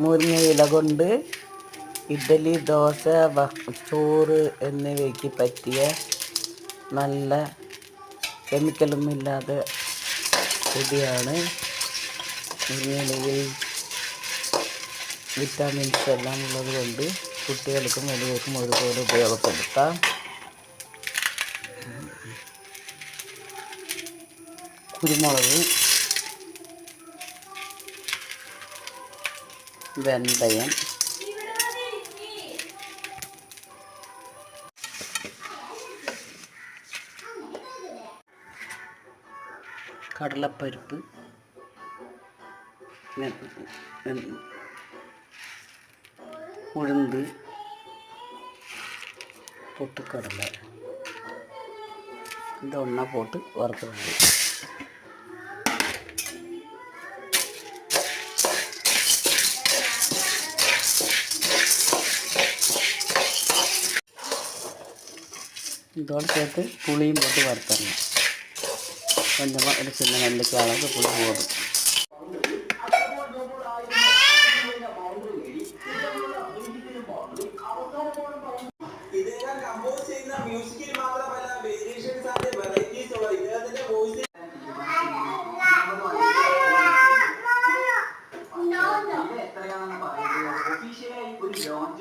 മുരിങ്ങ ഇല കൊണ്ട് ഇഡ്ഡലി ദോശ ചോറ് എന്നിവയ്ക്ക് പറ്റിയ നല്ല കെമിക്കലൊന്നും ഇല്ലാതെ പൊടിയാണ് മുരിങ്ങയിലയിൽ വിറ്റാമിൻസ് എല്ലാം ഉള്ളത് കൊണ്ട് കുട്ടികൾക്കും വലിയവർക്കും ഒരുപോലെ ഉപയോഗപ്പെടുത്താം. കുരുമുളക് വെന്തയം. കടലപ്പരിപ്പ്. ഉഴുന്ത് പൊട്ടിക്കടല ഇതൊണ്ണ പോട്ട് വറുത്തുണ്ട് ഇതോടെ ചേർത്ത് പുളിയും പോട്ട് വറുത്തറിയാം കൊഞ്ചമ്പ ഇടിച്ചിരുന്ന നെല്ലിക്കാളൊക്കെ പുളി പോകും.